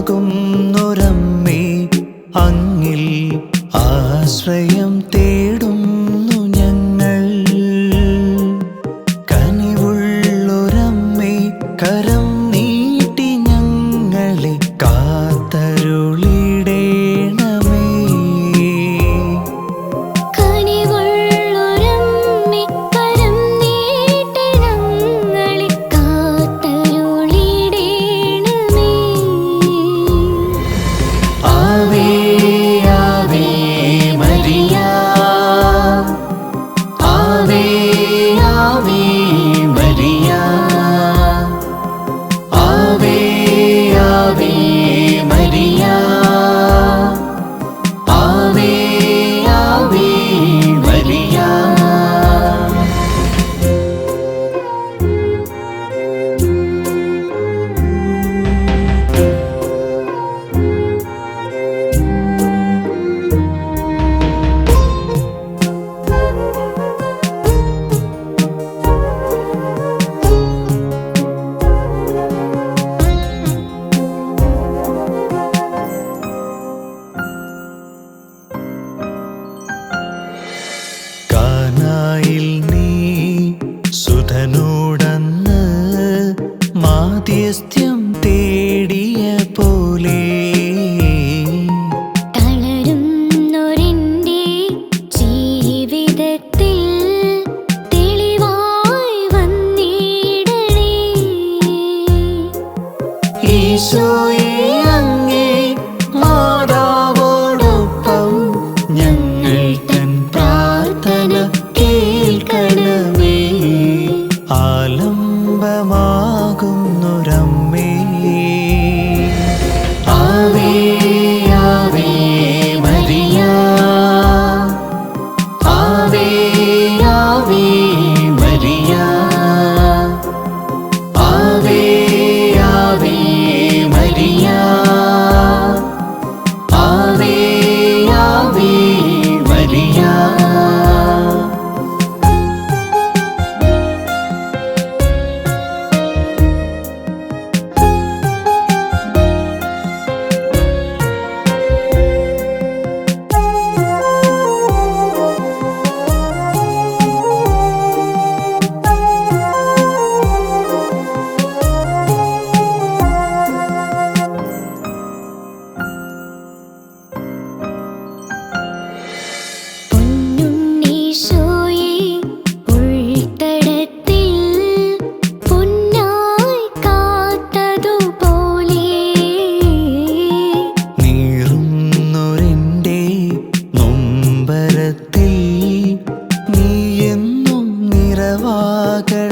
ആകുന്നൊരമ്മേ അങ്ങിൽ ആശ്രയം തേടുന്നു ഞങ്ങൾ. കനിവുള്ളൊരമ്മേ കരം es നിറവാകണം